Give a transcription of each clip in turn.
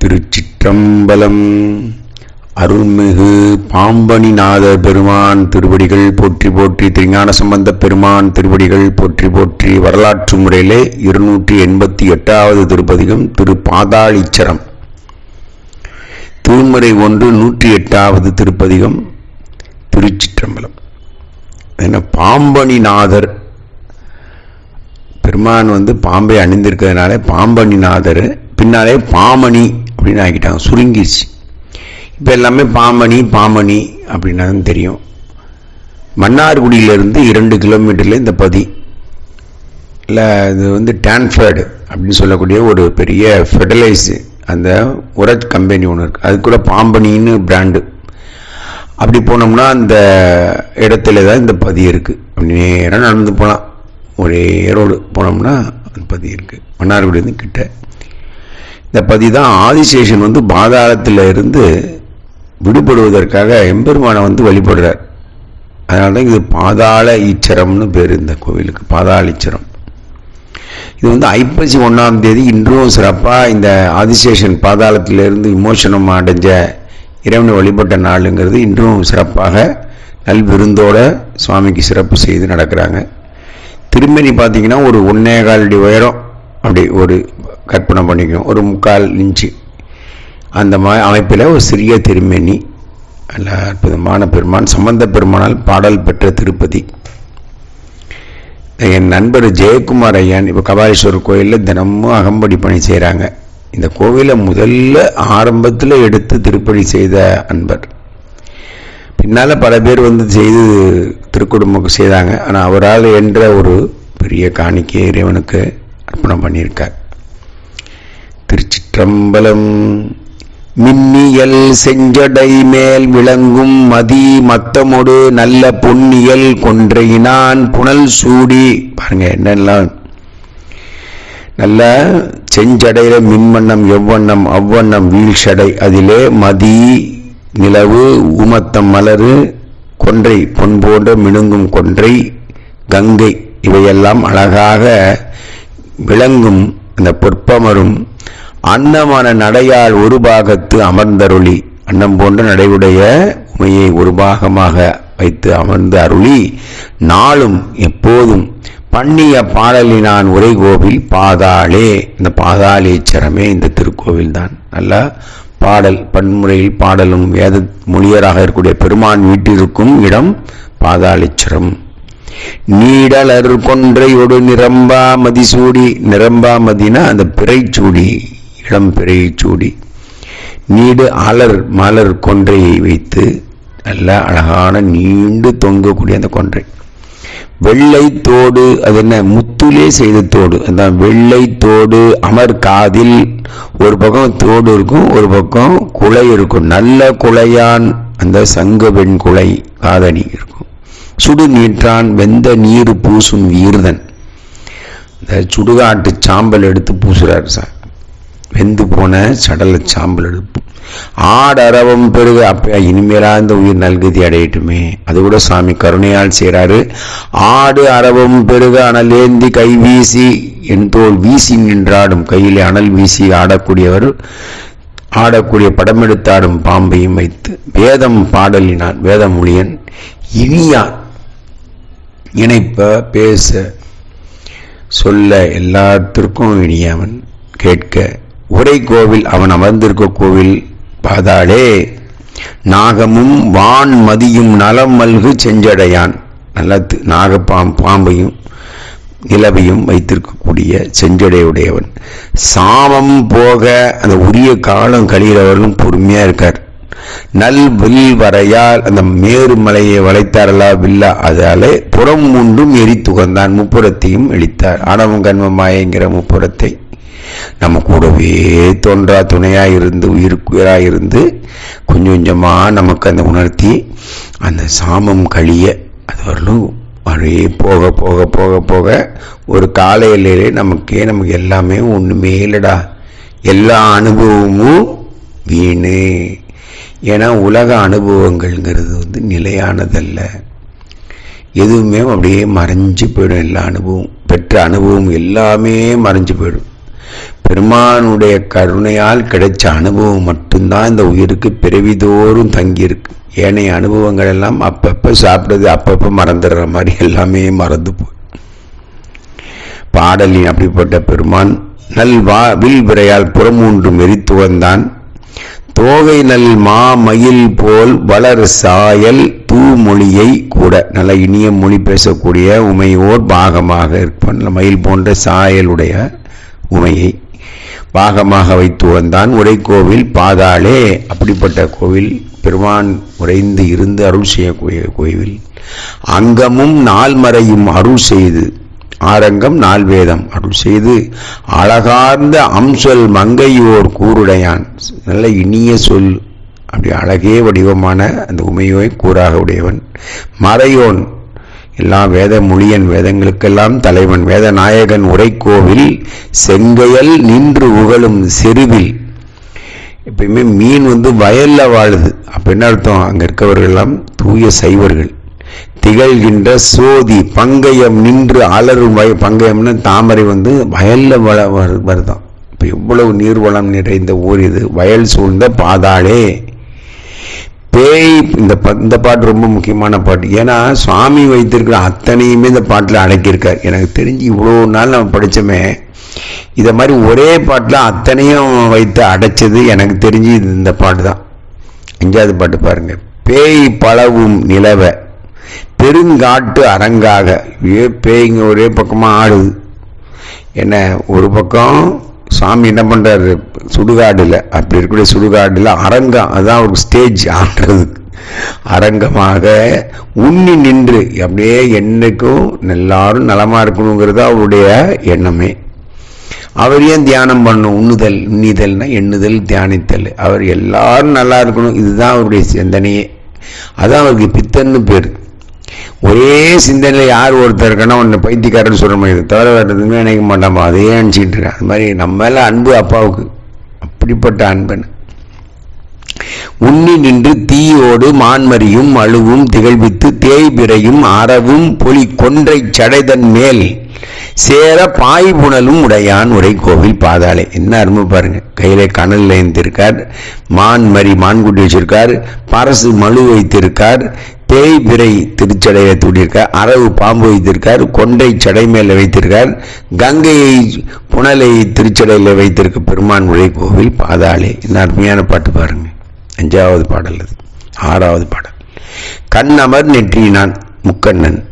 திருச்சிற்றம்பலம். அருள்மிகு பாம்பணிநாதர் பெருமான் திருவடிகள் போற்றி போற்றி திருஞான சம்பந்த பெருமான் திருவடிகள் போற்றி போற்றி வரலாற்று முறையிலே இருநூற்றி எண்பத்தி எட்டாவது திருப்பதிகம் திரு பாதாளிச்சரம் திருமுறை ஒன்று நூற்றி எட்டாவது திருப்பதிகம் திருச்சிற்றம்பலம். என்ன பாம்பனிநாதர். பெருமான் வந்து பாம்பை அணிந்திருக்கிறதுனால பாம்பனிநாதர் பின்னாலே பாமணி அப்படின்னு ஆகிட்டாங்க சுருங்கிச்சு இப்போ எல்லாமே பாமணி பாமணி அப்படின்னா தெரியும். மன்னார்குடியிலேருந்து இரண்டு கிலோமீட்டரில் இந்த பதி இல்லை இது வந்து டான்ஃபர்டு அப்படின்னு சொல்லக்கூடிய ஒரு பெரிய ஃபெடலைஸ். அந்த உர கம்பெனி ஒன்று இருக்குது அது கூட பாம்பனின்னு பிராண்டு. அப்படி போனோம்னா அந்த இடத்துல தான் இந்த பதி இருக்குது அப்படி நேராக நடந்து போகலாம் ஒரே ரோடு போனோம்னா அந்த பதி இருக்குது மன்னார்குடியிலேருந்து கிட்ட. இந்த பதி தான் ஆதிசேஷன் வந்து பாதாளத்தில் இருந்து விடுபடுவதற்காக எம்பெருமானை வந்து வழிபடுறார். அதனால தான் இது பாதாள ஈச்சரம்னு பேர் இந்த கோவிலுக்கு பாதாள ஈச்சரம். இது வந்து ஐப்பசி ஒன்றாம் தேதி இன்றும் சிறப்பாக இந்த ஆதிசேஷன் பாதாளத்திலிருந்து விமோசனம் அடைஞ்ச இறைவனை வழிபட்ட நாளுங்கிறது இன்றும் சிறப்பாக நல் விருந்தோட சுவாமிக்கு சிறப்பு செய்து நடக்கிறாங்க. திருமணி பார்த்தீங்கன்னா ஒரு ஒன்னே கால் அடி உயரம் அப்படி ஒரு கற்பனை பண்ணிக்கணும். ஒரு முக்கால் இன்ச்சு. அந்த மாதிரி அமைப்பில் ஒரு சிறிய திருமேனி நல்ல அற்புதமான பெருமான் சம்பந்த பெருமானால் பாடல் பெற்ற திருப்பதி. என் நண்பர் ஜெயக்குமார் ஐயன் இப்போ கபாலீஸ்வரர் கோயிலில் தினமும் அகம்படி பணி செய்கிறாங்க இந்த கோவிலை முதல்ல ஆரம்பத்தில் எடுத்து திருப்பணி செய்த அன்பர். பின்னால் பல பேர் வந்து செய்து திருக்குடும்பம் செய்தாங்க. ஆனால் அவரால் என்ற ஒரு பெரிய காணிக்கை இறைவனுக்கு அர்ப்பணம் பண்ணியிருக்கார். திருச்சிற்றம்பலம். மின்னியல் செஞ்சடை மேல் விளங்கும் மதி மத்தமொடு நல்ல பொன்னியல் கொன்றையினான் புனல் சூடி. பாருங்க என்னெல்லாம்? நல்ல செஞ்சடையில மின்வண்ணம் எவ்வண்ணம் அவ்வண்ணம் வீழ்ச்சடை. அதிலே மதி நிலவு ஊமத்தம் மலரு கொன்றை பொன் போன்ற மினுங்கும் கொன்றை கங்கை இவையெல்லாம் அழகாக விளங்கும் அந்த பொற்பமரும் அன்னமான நடையால் ஒரு பாகத்து அமர்ந்தருளி. அன்னம் போன்ற நடைவுடைய உமையை ஒரு பாகமாக வைத்து அமர்ந்து அருளி. நாளும் எப்போதும் பண்ணிய பாடலினான் உரை கோவில் பாதாளே. இந்த பாதாளேச்சரமே இந்த திருக்கோவில் தான் நல்லா பாடல் பன்முறையில் பாடலும் வேத மொழியராக இருக்கக்கூடிய பெருமான் வீட்டிற்கும் இடம் பாதாளேச்சரம். நீடலர் கொன்றையொடு நிரம்பா மதிசூடி நிரம்பா மதினா அந்த பிறைச்சூடி இளம் பிறைச்சூடி நீடு அலர் மலர் கொன்றையை வைத்து நல்ல அழகான நீண்டு தொங்கக்கூடிய அந்த கொன்றை. வெள்ளை தோடு அது என்ன? முத்துலே செய்த தோடு. அந்த வெள்ளை தோடு அமர் காதில். ஒரு பக்கம் தோடு இருக்கும் ஒரு பக்கம் குலை இருக்கும். நல்ல குலையான் அந்த சங்க பெண் குலை காதணி இருக்கும். சுடு நீற்றான் வெந்த நீர் பூசும் வீர்தன். இந்த சுடுகாட்டு சாம்பல் எடுத்து பூசுறாரு சார். வெந்து போன சடல சாம்பல் எடுப்பு. ஆடரவம் பெருக அப்ப இனிமேலா இந்த உயிர் நல்கதி அடையட்டுமே. அது கூட சாமி கருணையால் செய்கிறாரு ஆடு அரவம் பெருக அனலேந்தி கை வீசி என் தோல் வீசி நின்றாடும். கையிலே அனல் வீசி ஆடக்கூடியவர் ஆடக்கூடிய படம் எடுத்தாடும் பாம்பையும் வைத்து. வேதம் பாடலினான் வேதமொழியன் இனியான் இணைப்ப பேச சொல்ல எல்லாத்திற்கும் இனியவன் கேட்க உரை கோவில் அவன் அமர்ந்திருக்க கோவில் பாதாளே. நாகமும் வான் மதியும் நலம் மல்கு செஞ்சடையான். நல்ல நாகப்பாம் பாம்பையும் நிலவையும் வைத்திருக்கக்கூடிய செஞ்சடையுடையவன். சாமம் போக அந்த உரிய காலம் கழிகிறவர்களும் பொறுமையாக இருக்கார். நல் வில் வரையால் அந்த மேருமலையை வளைத்தாரலா வில்லா? அதாலே புறம் மூன்றும் எரித்துகந்தான் முப்புறத்தையும் எழித்தார் ஆணவம் கண்மமாயங்கிற முப்புறத்தை நம்ம கூடவே தோன்றா துணையாக இருந்து உயிருக்குயிராக இருந்து கொஞ்சம் கொஞ்சமாக நமக்கு அந்த உணர்த்தி அந்த சாமம் கழிய அது வரலும் அப்படியே போக போக போக போக ஒரு காலையிலே நமக்கே நமக்கு எல்லாமே ஒன்றுமே இல்லைடா எல்லா அனுபவமும் வீணு. ஏன்னா உலக அனுபவங்கள்ங்கிறது வந்து நிலையானதல்ல. எதுவுமே அப்படியே மறைஞ்சு போயிடும் எல்லா அனுபவம். பெற்ற அனுபவம் எல்லாமே மறைஞ்சு போயிடும். பெருமானுடைய கருணையால் கிடைச்ச அனுபவம் மட்டும்தான் இந்த உயிருக்கு பிறவிதோறும் தங்கியிருக்கு. ஏனைய அனுபவங்கள் எல்லாம் அப்பப்போ சாப்பிடுறது அப்பப்போ மறந்துடுற மாதிரி எல்லாமே மறந்து போய். பாடலின் அப்படிப்பட்ட பெருமான் நல் வா வில் விரையால் புறமூன்று மெரித்து வந்தான் தோகை நல் மா மயில் போல் வளர் சாயல் தூமொழியை கூட. நல்ல இனிய மொழி பேசக்கூடிய உமையோர் பாகமாக இருப்பான். மயில் போன்ற சாயலுடைய உமையை பாகமாக வைத்து வந்தான் உரைக்கோவில் பாதாளே. அப்படிப்பட்ட கோவில் பெருமான் உறைந்து இருந்து அருள் செய்யக்கூடிய கோவில். அங்கமும் நால்மறையும் அருள் செய்து ஆரங்கம் நால்வேதம் அருள் செய்து அழகார்ந்த அம்சொல் மங்கையோர் கூருடையான் நல்ல இனிய சொல். அப்படி அழகே வடிவமான அந்த உமையோய் கூறாக உடையவன். மறையோன். எல்லா வேத மொழியன் வேதங்களுக்கெல்லாம் தலைவன். வேதநாயகன் உரைக்கோவில் செங்கையல் நின்று உகழும் செருவில். எப்பயுமே மீன் வந்து வயலில் வாழுது. அப்ப என்ன அர்த்தம்? அங்கே இருக்கவர்கள் எல்லாம் தூய சைவர்கள். திகழ்கின்ற சோதி பங்கயம் நின்று அலரும் வய பங்கயம்னு தாமரை வந்து வயலில் வள வரு- வருதாம். இப்போ எவ்வளவு நீர்வளம் நிறைந்த ஊர் இது. வயல் சூழ்ந்த பாதாளே. பேய் இந்த இந்த பாட்டு ரொம்ப முக்கியமான பாட்டு. ஏன்னா சுவாமி வைத்திருக்கிற அத்தனையுமே இந்த பாட்டில் அடக்கியிருக்கார். எனக்கு தெரிஞ்சு இவ்வளோ நாள் நம்ம படித்தோமே இதை மாதிரி ஒரே பாட்டில் அத்தனையும் வைத்து அடைச்சது எனக்கு தெரிஞ்சு இது இந்த பாட்டு தான் அஞ்சாவது பாட்டு பாருங்கள் பேய் பழவும் நிலவை. பெருங்காட்டு அரங்காக. ஏ பேய்ங்க ஒரே பக்கமாக ஆடுது. என்ன ஒரு பக்கம் சாமி என்ன பண்ணுறாரு சுடுகாடில் அப்படி இருக்கக்கூடிய சுடுகாடில் அரங்கம் அதுதான் ஒரு ஸ்டேஜ் ஆடுறதுக்கு அரங்கமாக உண்ணி நின்று அப்படியே என்றைக்கும் எல்லாரும் நலமாக இருக்கணுங்கிறது அவருடைய எண்ணமே. அவர் ஏன் தியானம் பண்ணும்? உண்ணுதல் உண்ணிதல்னா எண்ணுதல் தியானித்தல். அவர் எல்லாரும் நல்லா இருக்கணும். இதுதான் அவருடைய சிந்தனையே. அதான் அவருக்கு பித்தன்னு பேர். ஒரே சிந்தனையில் யார் ஒருத்தர் இருக்கணும் ஒன்று பைத்தியக்காரன் சொல்ற மாதிரி தவிர வேறு நினைக்க மாட்டாமா அதையே நினச்சிக்கிட்டு இருக்கேன். அது மாதிரி நம்ம மேல அன்பு அப்பாவுக்கு. அப்படிப்பட்ட அன்பன். உண்ணி நின்று தீயோடு மான்மரியும் அழுவும் திகழ்வித்து தேய்பிரையும் அறவும் பொலி கொன்றை சடைதன் மேல் சேர பாய் புனலும் உடையான் உரை கோவில் பாதாளே. என்ன அருமை பாருங்க. கையில கனல்ல மான் மான்மரி மான்குட்டி வச்சிருக்கார். பரசு மழு வைத்திருக்கார். பேய் பிறை திருச்சடையை தூடியிருக்கார் அரவு பாம்பு வைத்திருக்கார். கொண்டை சடை மேல வைத்திருக்கார். கங்கையை புனலை திருச்சடையில் வைத்திருக்க பெருமான் உழை கோவில் பாதாளே. இந்த அருமையான பாட்டு பாருங்க. அஞ்சாவது பாடல் அது. ஆறாவது பாடல். கண்ணமர் நெற்றினான் முக்கண்ணன்.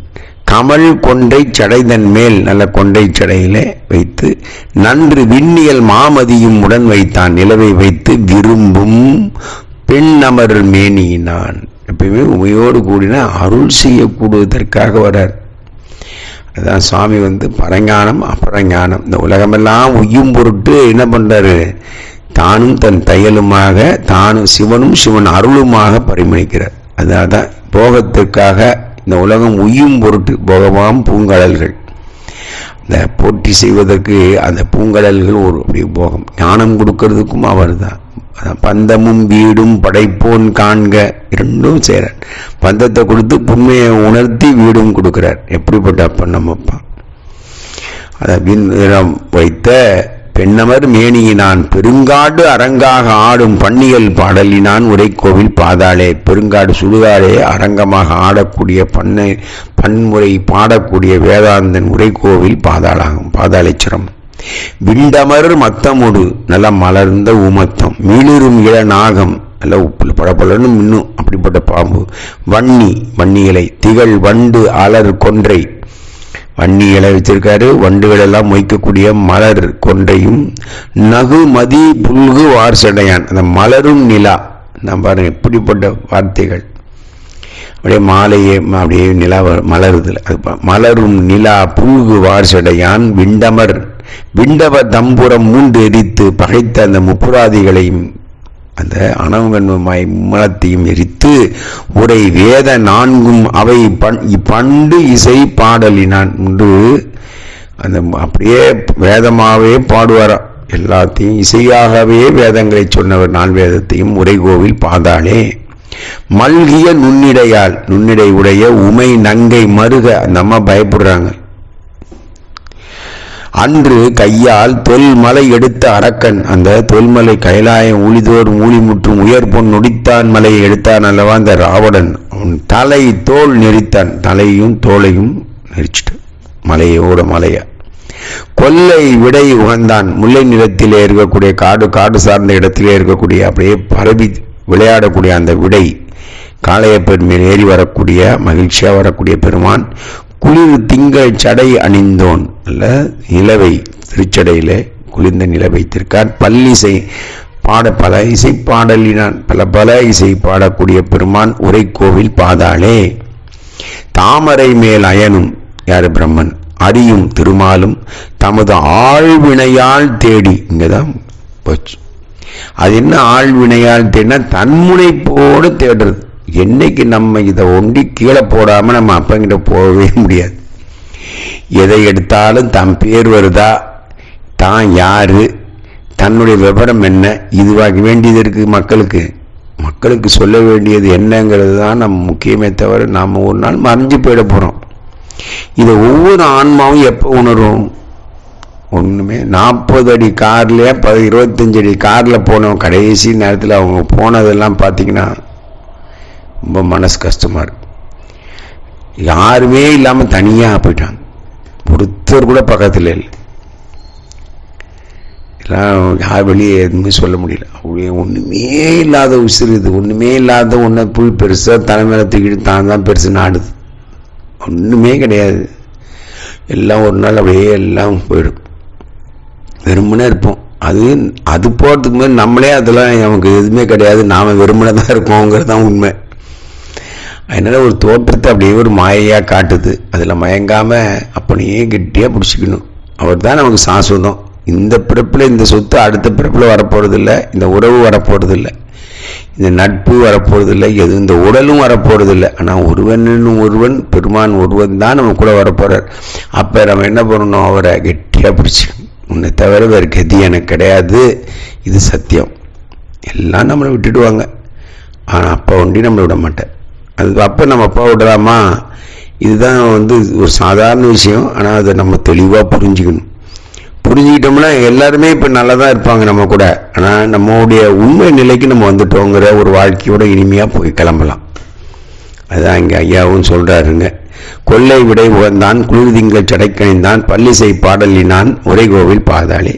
கமல் கொண்டை சடைதன் மேல் நல்ல கொண்டை சடையிலே வைத்து நன்று விண்ணியல் மாமதியும் உடன் வைத்தான். நிலவை வைத்து விரும்பும் பெண்ணமர் மேனியினான். எப்பயுமே உமையோடு கூடினா அருள் செய்யக்கூடுவதற்காக வர்றார். அதான் சுவாமி வந்து பரஞானம் அபரஞானம். இந்த உலகமெல்லாம் உய்யும் பொருட்டு என்ன பண்ணுறாரு தானும் தன் தையலுமாக தானும் சிவனும் சிவன் அருளுமாக பரிமணிக்கிறார். அதனால தான் போகத்திற்காக இந்த உலகம் உய்யும் பொருட்டு போகமாம் பூங்கடல்கள் இந்த போட்டி செய்வதற்கு அந்த பூங்கடல்கள் ஒரு அப்படி போகம். ஞானம் கொடுக்கறதுக்கும் அவர் தான் பந்தமும் வீடும் படைப்போன் காண்க. இரண்டும் செய்கிறார் பந்தத்தை கொடுத்து புண்மையை உணர்த்தி வீடும் கொடுக்கிறார். எப்படிப்பட்ட அப்பன் நம்மப்பா அதை விண்ணிறம் வைத்த பெண்ணமர் மேனியினான். பெருங்காடு அரங்காக ஆடும் பன்னியல் பாடலினான். உரைக்கோவில் பாதாளே பெருங்காடு சுடுகாடே அரங்கமாக ஆடக்கூடிய பண்ணை பன்முறை பாடக்கூடிய வேதாந்தன் உரைக்கோவில் பாதாளாகும் பாதாளேச்சரம் விண்டமர் மத்தமுடு நல்ல மலர்ந்த உமத்தம். மீளிரும் இள நாகம் நல்ல உப்புல படப்படன்னு மின்னும் அப்படிப்பட்ட பாம்பு. வன்னி வன்னி இலை திகழ் வண்டு அலர் கொன்றை. வன்னி இலை வச்சிருக்காரு வண்டுகளெல்லாம் மொய்க்கக்கூடிய மலர் கொன்றையும். நகு மதி புல்கு வார்சடையான் அந்த மலரும் நிலா. நான் பாருங்க இப்படிப்பட்ட வார்த்தைகள். அப்படியே மாலையே அப்படியே நிலா வ- மலருதுல. அது மலரும் நிலா புல்கு வார்சடையான் விண்டமர். விண்டவ தம்புரம் மூண்டு எரித்து பகைத்த அந்த முப்புராதிகளையும் அந்த அணவங்கண்மமாய் மும்மலத்தையும் எரித்து உரை வேத நான்கும் அவை பண் பண்டு இசை பாடலினான் என்று அந்த அப்படியே வேதமாகவே பாடுவாராம் எல்லாத்தையும் இசையாகவே வேதங்களை சொன்னவர் நான் வேதத்தையும் உரைகோவில் பாதாளே. மல்கிய நுண்ணிடையால் நுண்ணிடை உடைய உமை நங்கை மருக அந்த அம்மா பயப்படுறாங்க. அன்று கையால் தொல்மலை எடுத்த அரக்கன் அந்த தொல்மலை கைலாயம் ஊழிதோர் ஊழிமுற்றும் உயர் பொன் நொடித்தான் மலையை எடுத்தான் அல்லவா அந்த ராவணன். அவன் தலை தோல் நெரித்தான். தலையும் தோலையும் நெரிச்சிட்டு மலையோட மலைய. கொல்லை விடை உகந்தான். முல்லை நிலத்திலே இருக்கக்கூடிய காடு காடு சார்ந்த இடத்திலே இருக்கக்கூடிய அப்படியே பரவி விளையாடக்கூடிய அந்த விடை. காளையப்பெண் பெருமையில் ஏறி வரக்கூடிய மகிழ்ச்சியா வரக்கூடிய பெருமான் குளிர் திங்கள் சடை அணிந்தோன் அல்ல நிலவை திருச்சடையிலே குளிர்ந்த நிலவை வைத்திருக்கார். பல்லிசை பாட பல இசை பாடலினான் பல பல இசை பாடக்கூடிய பெருமான் உரைக்கோவில் பாதாளே. தாமரை மேல் அயனும் யாரு பிரம்மன்? அரியும் திருமாலும் தமது ஆழ்வினையால் தேடி இங்கதான் போச்சு. அது என்ன ஆழ்வினையால் தேடினா தன்முனைப்போடு தேடுறது. என்னைக்கு நம்ம இதை ஒண்டி கீழே போடாமல் நம்ம அப்பங்கிட்ட போகவே முடியாது. எதை எடுத்தாலும் தன் பேர் வருதா? தான் யார்? தன்னுடைய விவரம் என்ன? இதுவாக வேண்டியது இருக்குது மக்களுக்கு. மக்களுக்கு சொல்ல வேண்டியது என்னங்கிறது தான் நம்ம முக்கியமே தவிர நாம் ஒரு நாள் மறைஞ்சு போயிட போகிறோம் இதை ஒவ்வொரு ஆன்மாவும் எப்போ உணரும்? ஒன்றுமே நாற்பது அடி கார்லேயே ப இருபத்தஞ்சி அடி காரில் போனோம். கடைசி நேரத்தில் அவங்க போனதெல்லாம் பார்த்தீங்கன்னா ரொம்ப மனசு கஷ்டமாக இருக்கு. யாருமே இல்லாமல் தனியாக போயிட்டாங்க. ஒருத்தர் கூட பக்கத்தில் இல்லை. எல்லாம் யார் வெளியே எதுவுமே சொல்ல முடியல. அப்படியே ஒன்றுமே இல்லாத உசிறு இது. ஒன்றுமே இல்லாத ஒன்றை புல் பெருசாக தலைமையில தூக்கிட்டு தான் தான் பெருசு நாடுது. ஒன்றுமே கிடையாது. எல்லாம் ஒரு நாள் அப்படியே எல்லாம் போயிடும். வெறுமனே இருப்போம். அது அது போகிறதுக்கு முன்னாடி நம்மளே அதெல்லாம் நமக்கு எதுவுமே கிடையாது. நாம் வெறுமனே தான் இருக்கோங்கிறது தான் உண்மை. அதனால் ஒரு தோற்றத்தை அப்படியே ஒரு மாயையாக காட்டுது. அதில் மயங்காமல் அப்படியே கெட்டியாக பிடிச்சிக்கணும். அவர் தான் நமக்கு சாஸ்வதம். இந்த பிறப்பில் இந்த சொத்து அடுத்த பிறப்பில் வரப்போகிறதில்ல இந்த உறவு வரப்போகிறதில்ல இந்த நட்பு வரப்போறதில்லை. எது இந்த உடலும் வரப்போறதில்லை. ஆனால் ஒருவன் ஒருவன் பெருமான் ஒருவன் தான் நம்ம கூட வரப்போகிறார் அப்போ நம்ம என்ன பண்ணணும்? அவரை கெட்டியாக பிடிச்சிக்கணும். உன்னை தவிர வேறு கதி எனக்கு கிடையாது. இது சத்தியம். எல்லாம் நம்மளை விட்டுடுவாங்க. ஆனால் அப்போ ஒண்டி நம்மளை விட மாட்டேன் அது அப்போ நம்ம அப்பா விடலாமா? இதுதான் வந்து ஒரு சாதாரண விஷயம். ஆனால் அதை நம்ம தெளிவாக புரிஞ்சுக்கணும். புரிஞ்சுக்கிட்டோம்னா எல்லாருமே இப்போ நல்லா தான் இருப்பாங்க நம்ம கூட. ஆனால் நம்மளுடைய உண்மை நிலைக்கு நம்ம வந்துட்டோங்கிற ஒரு வாழ்க்கையோட இனிமையாக போய் கிளம்பலாம். அதுதான் இங்கே ஐயாவும் சொல்கிறாருங்க கொள்ளை விடை உகந்தான் குளிர்திங்கள் சடைக்கணிந்தான் பள்ளிசை பாடலினான் உரைகோவில் பாதாளே.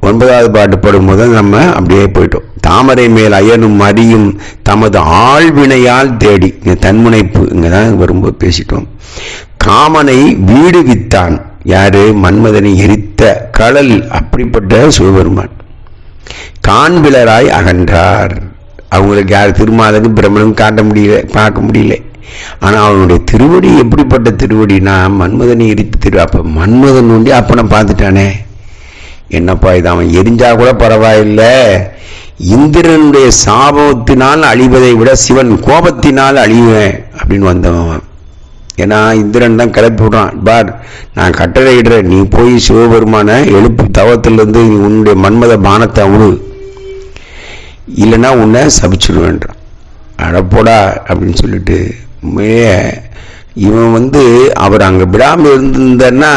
ஒன்பதாவது பாட்டு பாடும்போது நம்ம அப்படியே போயிட்டோம். தாமரை மேல் அயனும் மடியும் தமது ஆழ்வினையால் தேடி. தன்முனைப்பு இங்கே தான் வரும்போது பேசிட்டோம். காமனை வீடு வித்தான். யாரு? மன்மதனை எரித்த கடல். அப்படிப்பட்ட சிவபெருமான். காண்பிலராய் அகன்றார். அவங்களுக்கு யார் திருமாதனும் பிரம்மனும் காட்ட முடியல பார்க்க முடியல. ஆனால் அவனுடைய திருவடி எப்படிப்பட்ட திருவடினா மன்மதனை எரித்த திரு அப்போ மன்மதன் உண்டி அப்பனை பார்த்துட்டானே. என்னப்பா இது அவன் எரிஞ்சா கூட பரவாயில்லை. இந்திரனுடைய சாபத்தினால் அழிவதை விட சிவன் கோபத்தினால் அழிவேன் அப்படின்னு வந்தவன் ஏன்னா இந்திரன் தான் கிளப்பி விடுறான். பார் நான் கட்டளையிடுறேன் நீ போய் சிவபெருமான எழுப்பு தவத்திலிருந்து உன்னுடைய மன்மத பானத்தை அவனு இல்லைன்னா உன்னை சபிச்சிடுவேன்றான். அடப்போடா அப்படின்னு சொல்லிட்டு உண்மையே இவன் வந்து அவர் அங்கே விடாமல் இருந்திருந்தன்னா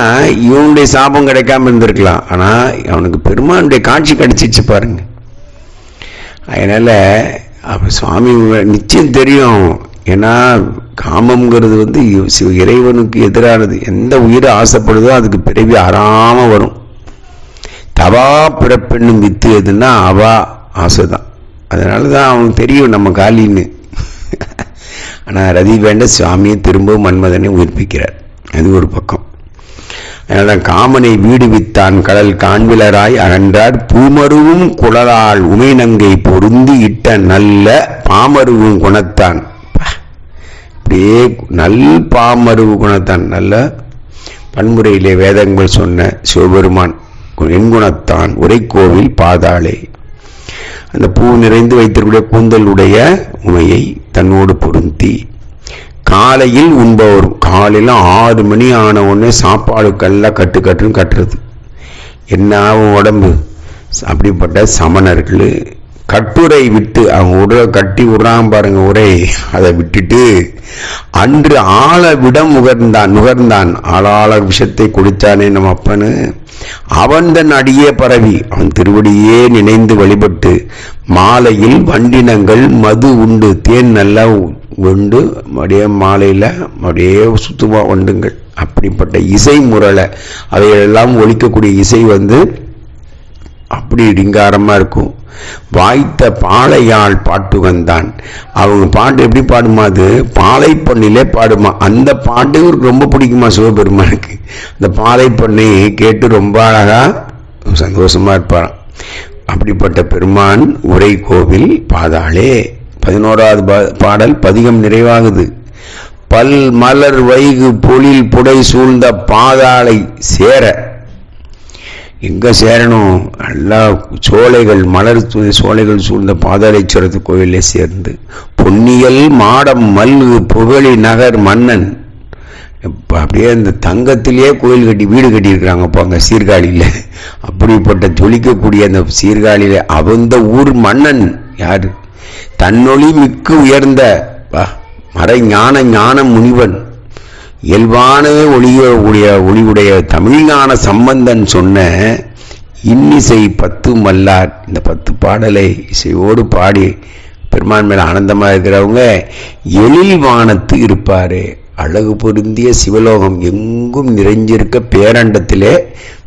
இவனுடைய சாபம் கிடைக்காம இருந்திருக்கலாம். ஆனால் அவனுக்கு பெருமானுடைய காட்சி கிடைச்சிச்சு பாருங்க. அதனால் அப்போ சுவாமி நிச்சயம் தெரியும். ஏன்னா காமங்கிறது வந்து இறைவனுக்கு எதிரானது. எந்த உயிர் ஆசைப்படுதோ அதுக்கு பிறவி அறாமல் வரும். தவா பிறப்பெண்ணும் வித்து எதுன்னா அவா ஆசை தான் அதனால தான் அவனுக்கு தெரியும் நம்ம காலின்னு ஆனால் ரதி வேண்ட சுவாமியை திரும்பவும் மன்மதனை உயிர்ப்பிக்கிறார். அது ஒரு பக்கம். அதனால காமனை வீடு வித்தான் கடல் காண்பிலராய் அகன்றார். பூமருவும் குழலால் உமைநங்கை பொருந்தி இட்ட நல்ல பாமருவும் குணத்தான். அப்படியே நல் பாமருவு குணத்தான். நல்ல பன்முறையிலே வேதங்கள் சொன்ன சிவபெருமான் எண்குணத்தான் உரைக்கோவில் பாதாளே. அந்த பூ நிறைந்து வைத்திருக்கூடிய கூந்தலுடைய உமையை தன்னோடு பொருந்தி காலையில் உண்பவர் காலையில் ஆறு மணி ஆன உடனே சாப்பாடுக்கெல்லாம் கட்டு கட்டுன்னு கட்டுறது. என்ன ஆகும் உடம்பு? அப்படிப்பட்ட சமணர்கள் கட்டுரை விட்டு அவங்க உட கட்டி விடுறான் பாருங்க உரை அதை விட்டுட்டு அன்று ஆள விடம் நுகர்ந்தான் நுகர்ந்தான். ஆளாளர் விஷத்தை கொடுத்தானே நம்ம அப்பனு. அவன் தன் அடியே பரவி அவன் திருவடியே நினைந்து வழிபட்டு மாலையில் வண்டினங்கள் மது உண்டு தேன் நல்லா உண்டு. அப்படியே மாலையில் அப்படியே சுத்தமாக உண்டுங்கள் அப்படிப்பட்ட இசை முரலை அதையெல்லாம் ஒழிக்கக்கூடிய இசை வந்து அப்படி ரிங்காரமாக இருக்கும். வாய்த்த பாளையாள் பாட்டுகந்தான் அவங்க பாட்டு எப்படி பாடுமா அது? பாலை பண்ணிலே பாடுமா. அந்த பாட்டு இவருக்கு ரொம்ப பிடிக்குமா சிவபெருமானுக்கு. அந்த பாலை பண்ணை கேட்டு ரொம்ப அழகா சந்தோஷமா இருப்பாராம். அப்படிப்பட்ட பெருமான் உரை கோவில் பாதாளே. பதினோராவது பா- பாடல் பதிகம் நிறைவாகுது. பல் மலர் வைகு பொழில் புடை சூழ்ந்த பாதாளை சேர எங்கே சேரணும்? நல்லா சோலைகள் மலர் சோலைகள் சூழ்ந்த பாதாளேஸ்வரத்து கோயிலே சேர்ந்து பொன்னியல் மாடம் மல்கு புகழி நகர் மன்னன். இப்போ அப்படியே அந்த தங்கத்திலேயே கோயில் கட்டி வீடு கட்டியிருக்கிறாங்க அப்போ அங்கே சீர்காழியில். அப்படிப்பட்ட ஜொலிக்கக்கூடிய அந்த சீர்காழியில் அவந்த ஊர் மன்னன் யார்? தன்னொளி மிக்கு உயர்ந்த மறை ஞான ஞான முனிவன். இயல்பான ஒளிய உடைய ஒளிவுடைய தமிழ்ஞான சம்பந்தன் சொன்ன இன்னிசை பத்து மல்லார் இந்த பத்து பாடலை இசையோடு பாடி பெருமான் மேல ஆனந்தமாக இருக்கிறவங்க எழில் வானத்து இருப்பார் அழகு பொருந்திய சிவலோகம் எங்கும் நிறைஞ்சிருக்க பேரண்டத்திலே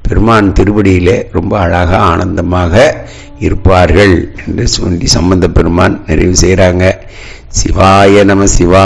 பெருமான் திருவடியிலே ரொம்ப அழகாக ஆனந்தமாக இருப்பார்கள் என்று சொல்லி சம்பந்த பெருமான் நிறைவு செய்கிறாங்க சிவாய நம சிவா